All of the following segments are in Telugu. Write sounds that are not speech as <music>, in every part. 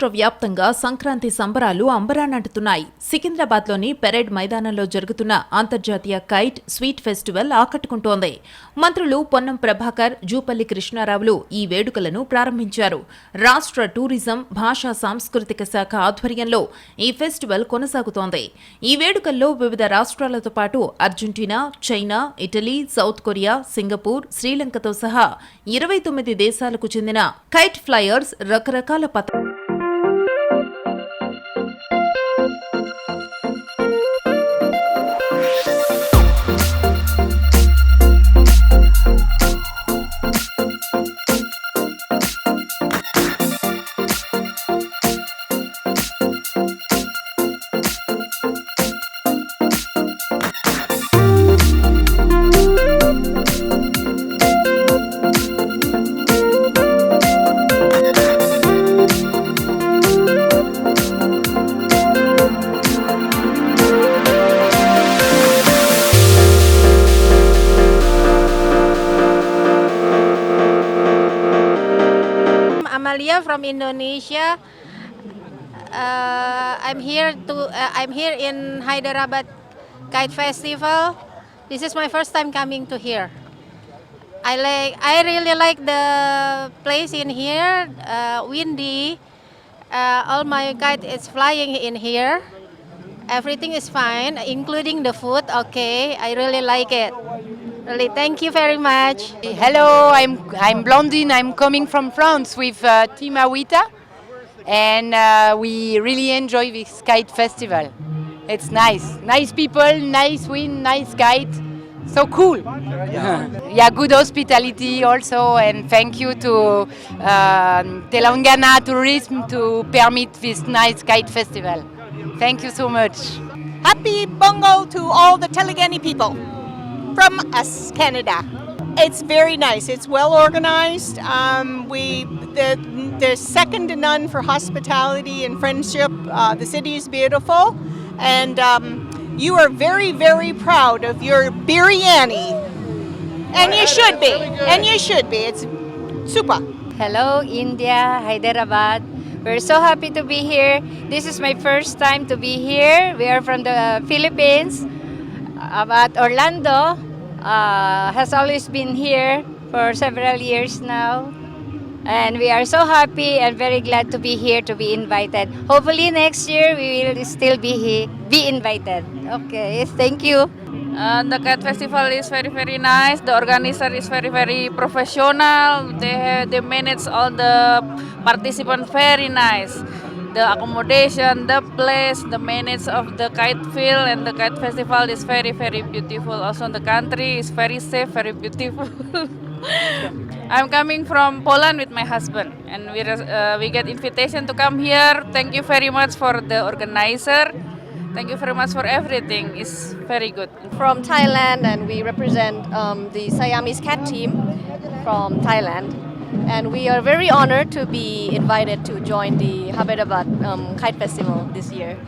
రాష్ట్ర వ్యాప్తంగా సంక్రాంతి సంబరాలు అంబరానంటుతున్నాయి. సికింద్రాబాద్లోని పెరేడ్ మైదానంలో జరుగుతున్న అంతర్జాతీయ కైట్ స్వీట్ ఫెస్టివల్ ఆకట్టుకుంటోంది. మంత్రులు పొన్నం ప్రభాకర్ జూపల్లి కృష్ణారావులు ఈ వేడుకలను ప్రారంభించారు. రాష్ట్ర టూరిజం భాషా సాంస్కృతిక శాఖ ఆధ్వర్యంలో ఈ ఫెస్టివల్ కొనసాగుతోంది. ఈ వేడుకల్లో వివిధ రాష్ట్రాలతో పాటు Argentina China Italy South Korea Singapore శ్రీలంకతో సహా ఇరవై తొమ్మిది దేశాలకు చెందిన కైట్ ఫ్లయర్స్ రకరకాల పత from Indonesia. Uh, I'm here to. Uh, I'm here in Hyderabad Kite Festival. This is my first time coming to here. I like. I really like the place in here. Uh, windy. Uh, all my kite is flying in here. Everything is fine, including the food. Okay, I really like it. Really, thank you very much. Hello, I'm I'm Blondine. I'm coming from France with uh, Team Awita, and uh, we really enjoy this kite festival. It's nice, nice people, nice wind, nice kite, so cool. yeah, good hospitality also, and thank you to um, Telangana Tourism to permit this nice kite festival. Thank you so much. Happy Bongo to all the Telegani people from us, Canada. It's very nice. It's well organized. Um, we the they're second to none for hospitality and friendship. Uh, the city is beautiful, and um, you are very very proud of your biryani, and you should be. And you should be. It's super. Hello, India, Hyderabad. We're so happy to be here. This is my first time to be here. We are from the Philippines, uh, but Orlando uh, has always been here for several years now. And we are so happy and very glad to be here to be invited. Hopefully next year we will still be here, be invited. Okay, thank you. Uh, the cat festival is very very nice. The organizer is very very professional. They have, they manage all the participants very nice. The accommodation, the place, the manage of the kite field and the kite festival is very very beautiful. Also the country is very safe, very beautiful. <laughs> I'm coming from Poland with my husband, and we uh, we get invitation to come here. Thank you very much for the organizer. Thank you very much for everything. It's very good. from Thailand and we represent um, the Siamese cat team from Thailand. And we are very honored to be invited to join the Hyderabad um, Kite Festival this year.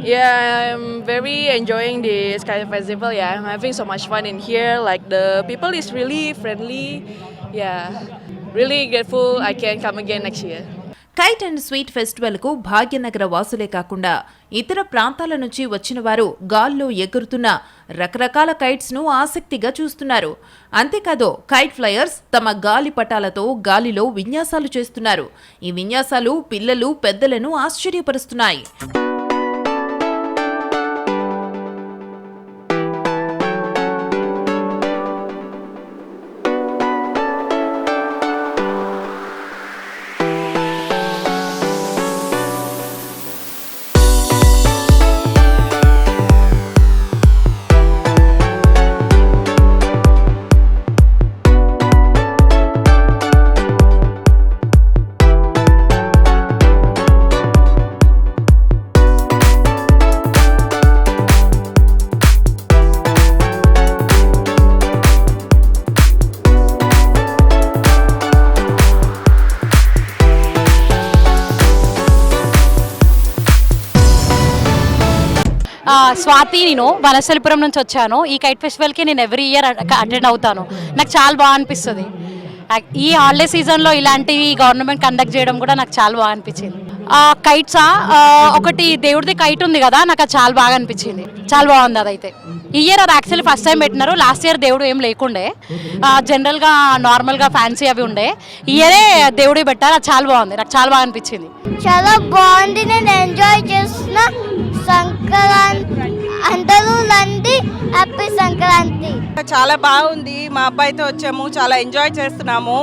Yeah, I'm very enjoying the Sky Festival. Yeah, I'm having so much fun in here. Like the people is really friendly. Yeah, really grateful I can come again next year. Kite and sweet ఫెస్టివల్కు Bhagyanagar వాసులే కాకుండా ఇతర ప్రాంతాల నుంచి వచ్చిన వారు గాల్లో ఎగురుతున్న రకరకాల కైట్స్ను ఆసక్తిగా చూస్తున్నారు. అంతేకాదు కైట్ ఫ్లయర్స్ తమ గాలి పటాలతో గాలిలో విన్యాసాలు చేస్తున్నారు. ఈ విన్యాసాలు పిల్లలు పెద్దలను ఆశ్చర్యపరుస్తున్నాయి. స్వాతి నేను వనసలిపురం నుంచి వచ్చాను. ఈ కైట్ ఫెస్టివల్కి నేను ఎవ్రీ ఇయర్ అటెండ్ అవుతాను. నాకు చాలా బాగా అనిపిస్తుంది. ఈ హాలిడే సీజన్లో ఇలాంటివి గవర్నమెంట్ కండక్ట్ చేయడం కూడా నాకు చాలా బాగా అనిపించింది. కైట్సా? ఒకటి దేవుడిది కైట్ ఉంది కదా నాకు అది చాలా బాగా అనిపించింది. చాలా బాగుంది అదైతే. ఈ ఇయర్ అది యాక్చువల్లీ ఫస్ట్ టైం పెట్టినారు. లాస్ట్ ఇయర్ దేవుడు ఏం లేకుండే. జనరల్గా నార్మల్గా ఫ్యాన్సీ అవి ఉండే. ఈ ఇయరే దేవుడి పెట్టారు. అది చాలా బాగుంది. నాకు చాలా బాగా అనిపించింది. చాలా బాగుంది. నేను ఎంజాయ్ చేస్తున్నా. సంక్రాంతి అందరూ రండి హ్యాపీ సంక్రాంతి. చాలా బాగుంది. మా అబ్బాయితో వచ్చాము. చాలా ఎంజాయ్ చేస్తున్నాము.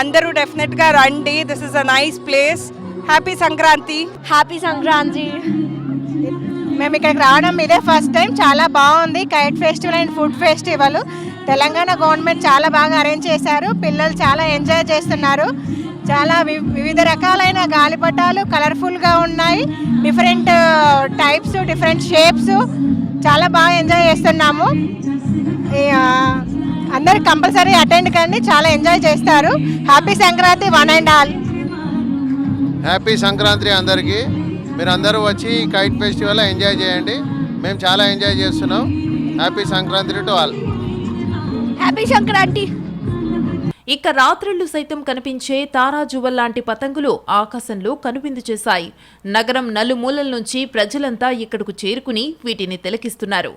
అందరూ డెఫినెట్గా రండి. This is a nice place happy Sankranti. Happy Sankranti. మేము ఇక్కడికి రావడం ఇదే ఫస్ట్ టైం చాలా బాగుంది. Kite festival and food festival Telangana government చాలా బాగా అరేంజ్ చేశారు. పిల్లలు చాలా ఎంజాయ్ చేస్తున్నారు. చాలా వి- వివిధ రకాలైన గాలిపటాలు కలర్ఫుల్గా ఉన్నాయి. Different types different shapes. చాలా బాగా ఎంజాయ్ చేస్తున్నాము. అందరు కంపల్సరీ అటెండ్ కండి. చాలా ఎంజాయ్ చేస్తారు. Happy Sankranti one and all. Happy Sankranti అందరికీ. మీరు అందరూ వచ్చి కైట్ ఫెస్టివల్ ఎంజాయ్ చేయండి. మేము చాలా ఎంజాయ్ చేస్తున్నాం. Happy Sankranti to all. Happy Sankranti. ఇక రాత్రిళ్ళు సైతం కనిపించే తారాజువల్ లాంటి పతంగులు ఆకాశంలో కనువిందు చేశాయి. నగరం నలుమూలల నుంచి ప్రజలంతా ఇక్కడకు చేరుకుని వీటిని తిలకిస్తున్నారు.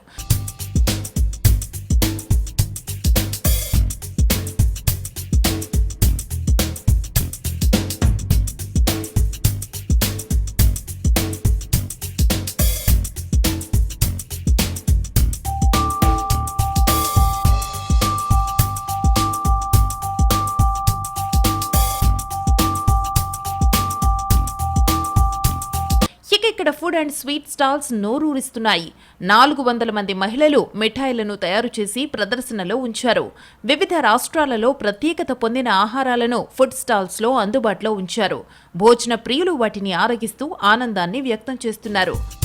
అండ్ స్వీట్ స్టాల్స్ నోరూరిస్తున్నాయి. నాలుగు వందల మంది మహిళలు మిఠాయిలను తయారు చేసి ప్రదర్శనలో ఉంచారు. వివిధ రాష్ట్రాలలో ప్రత్యేకత పొందిన ఆహారాలను ఫుడ్ స్టాల్స్లో అందుబాటులో ఉంచారు. భోజన ప్రియులు వాటిని ఆరగిస్తూ ఆనందాన్ని వ్యక్తం చేస్తున్నారు.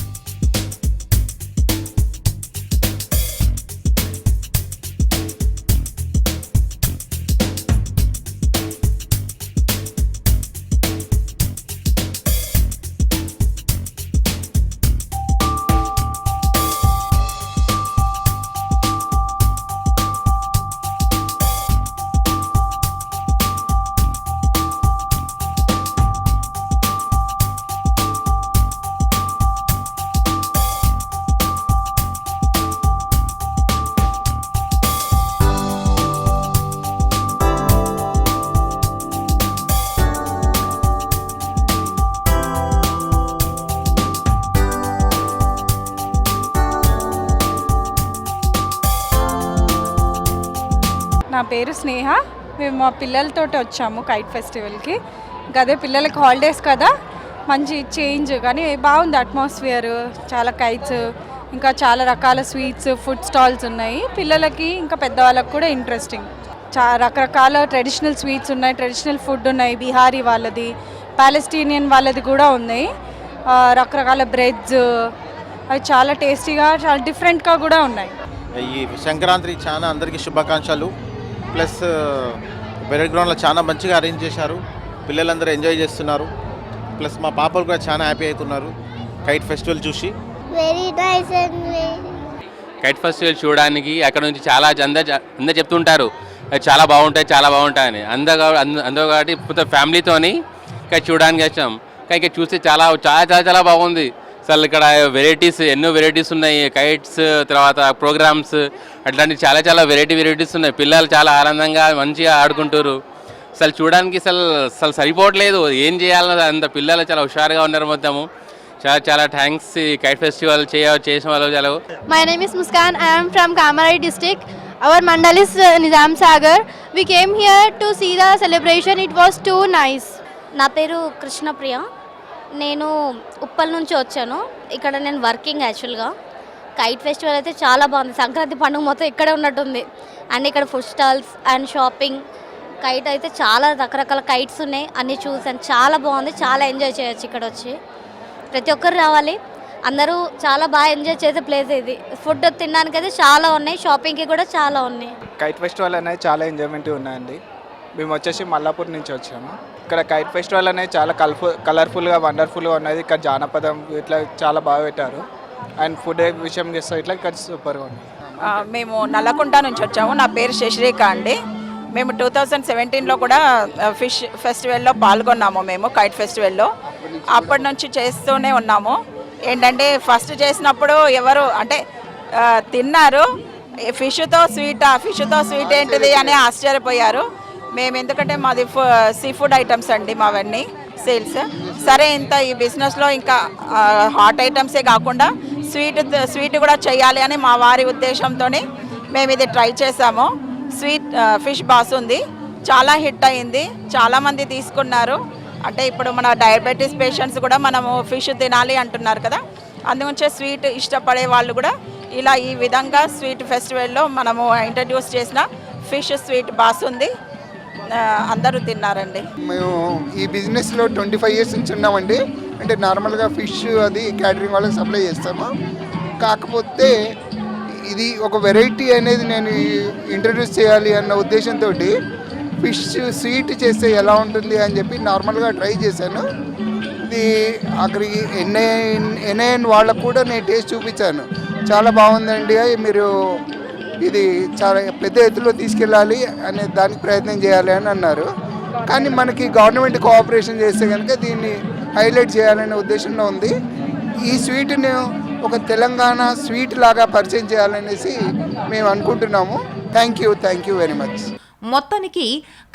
పేరు స్నేహ. మేము మా పిల్లలతో వచ్చాము కైట్ ఫెస్టివల్కి. ఇంకా అదే పిల్లలకి హాలిడేస్ కదా మంచి చేంజ్ కానీ బాగుంది అట్మాస్ఫియర్ చాలా కైట్స్ ఇంకా చాలా రకాల స్వీట్స్ ఫుడ్ స్టాల్స్ ఉన్నాయి. పిల్లలకి ఇంకా పెద్దవాళ్ళకి కూడా ఇంట్రెస్టింగ్. చా రకరకాల ట్రెడిషనల్ స్వీట్స్ ఉన్నాయి ట్రెడిషనల్ ఫుడ్ ఉన్నాయి బీహారీ వాళ్ళది పాలెస్టీనియన్ వాళ్ళది కూడా ఉన్నాయి. రకరకాల బ్రెడ్స్ అవి చాలా టేస్టీగా చాలా డిఫరెంట్గా కూడా ఉన్నాయి. ఈ సంక్రాంతి చాలా అందరికీ శుభాకాంక్షలు. ప్లస్ బెరెడ్ గ్రౌండ్లో చాలా మంచిగా అరేంజ్ చేశారు. పిల్లలందరూ ఎంజాయ్ చేస్తున్నారు. ప్లస్ మా పాపలు కూడా చాలా హ్యాపీ అవుతున్నారు. కైట్ ఫెస్టివల్ చూసి. Very nice and kite festival చూడడానికి అక్కడ నుంచి చాలా అందరు అందరు చెప్తుంటారు. చాలా బాగుంటాయి చాలా బాగుంటాయని. అందరు అందరూ కాబట్టి మొత్తం ఫ్యామిలీతోని ఇక్కడ చూడడానికి వచ్చాం. కానీ ఇక్కడ చూస్తే చాలా చాలా చాలా చాలా బాగుంది. అసలు ఇక్కడ వెరైటీస్ ఎన్నో వెరైటీస్ ఉన్నాయి. కైట్స్ తర్వాత ప్రోగ్రామ్స్ అట్లాంటి చాలా చాలా వెరైటీ వెరైటీస్ ఉన్నాయి పిల్లలు చాలా ఆనందంగా మంచిగా ఆడుకుంటారు అసలు చూడడానికి అసలు అసలు సరిపోవట్లేదు ఏం చేయాలన్నది అంత పిల్లలు చాలా హుషారుగా ఉన్నారు మొత్తము చాలా చాలా థ్యాంక్స్ ఈ కైట్ ఫెస్టివల్ చేయ చేసిన వాళ్ళు చాలా is Muskan. I am from Kamarai district. Our mandal is uh, Nizam Sagar. We came here to see the celebration. It was too nice. నా పేరు కృష్ణప్రియ నేను ఉప్పల్ నుంచి వచ్చాను ఇక్కడ నేను వర్కింగ్ యాక్చువల్గా కైట్ ఫెస్టివల్ అయితే చాలా బాగుంది. సంక్రాంతి పండుగ మొత్తం ఇక్కడే ఉన్నట్టుంది. అండ్ ఇక్కడ food stalls and shopping kite అయితే చాలా రకరకాల కైట్స్ ఉన్నాయి. అన్నీ చూసాను చాలా బాగుంది. చాలా ఎంజాయ్ చేయొచ్చు ఇక్కడ వచ్చి ప్రతి ఒక్కరు రావాలి. అందరూ చాలా బాగా ఎంజాయ్ చేసే ప్లేస్ ఇది. ఫుడ్ తినడానికి అయితే చాలా ఉన్నాయి. షాపింగ్కి కూడా చాలా ఉన్నాయి. కైట్ ఫెస్టివల్ అనేది చాలా ఎంజాయ్మెంట్ ఉన్నాయండి. మేము వచ్చేసి మల్లాపూర్ నుంచి వచ్చాము. ఇక్కడ కైట్ ఫెస్టివల్ అనేది చాలా కలర్ఫుల్ కలర్ఫుల్గా వండర్ఫుల్గా ఉన్నది. ఇక్కడ జానపదం ఇట్లా చాలా బాగా పెట్టారు. అండ్ ఫుడ్ విషయం చేస్తే ఇట్లా సూపర్ సూపర్గా ఉంది మేము నల్లకుంట నుంచి వచ్చాము. నా పేరు శశిరేఖ అండి. మేము టూ థౌజండ్ సెవెంటీన్లో కూడా ఫిష్ ఫెస్టివల్లో పాల్గొన్నాము మేము కైట్ ఫెస్టివల్లో. అప్పటి నుంచి చేస్తూనే ఉన్నాము. ఏంటంటే ఫస్ట్ చేసినప్పుడు ఎవరు అంటే తిన్నారు. ఫిష్తో స్వీట్ ఫిష్తో స్వీట్ ఏంటిది అని ఆశ్చర్యపోయారు. మేము ఎందుకంటే మాది సీ ఫుడ్ ఐటమ్స్ అండి మావన్నీ సేల్స్. సరే ఇంత ఈ బిజినెస్లో ఇంకా హాట్ ఐటమ్సే కాకుండా స్వీట్ స్వీట్ కూడా చేయాలి అని మా వారి ఉద్దేశంతో మేము ఇది ట్రై చేసాము స్వీట్ ఫిష్ బాసుంది చాలా హిట్ అయింది. చాలామంది తీసుకున్నారు. అంటే ఇప్పుడు మన డయాబెటీస్ పేషెంట్స్ కూడా మనము ఫిష్ తినాలి అంటున్నారు కదా. అందుగురించే స్వీట్ ఇష్టపడే వాళ్ళు కూడా ఇలా ఈ విధంగా స్వీట్ ఫెస్టివల్లో మనము ఇంట్రడ్యూస్ చేసిన ఫిష్ స్వీట్ బాసుంది ఉంది. అందరూ తిన్నారండి. మేము ఈ బిజినెస్లో ట్వంటీ ఫైవ్ ఇయర్స్ నుంచి ఉన్నామండి. అంటే నార్మల్గా ఫిష్ అది క్యాటరింగ్ వాళ్ళకి సప్లై చేస్తాము. కాకపోతే ఇది ఒక వెరైటీ అనేది నేను ఇంట్రడ్యూస్ చేయాలి అన్న ఉద్దేశంతో ఫిష్ స్వీట్ చేస్తే ఎలా ఉంటుంది అని చెప్పి నార్మల్గా ట్రై చేశాను. ఇది అక్కడికి ఎన్ఐఎన్ ఎన్ఐఎన్ వాళ్ళకు కూడా నేను టేస్ట్ చూపించాను. చాలా బాగుందండి. మీరు ఇది చాలా పెద్ద ఎత్తులో తీసుకెళ్ళాలి అనే దానికి ప్రయత్నం చేయాలి అని అన్నారు. కానీ మనకి గవర్నమెంట్ కోఆపరేషన్ చేస్తే కనుక దీన్ని హైలైట్ చేయాలనే ఉద్దేశంలో ఉంది. ఈ స్వీట్ని ఒక తెలంగాణ స్వీట్ లాగా పరిచయం చేయాలనేసి మేము అనుకుంటున్నాము. Thank you thank you very much మొత్తానికి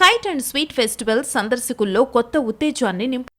కైట్ అండ్ స్వీట్ ఫెస్టివల్ సందర్శకుల్లో కొత్త ఉత్తేజాన్ని నింపు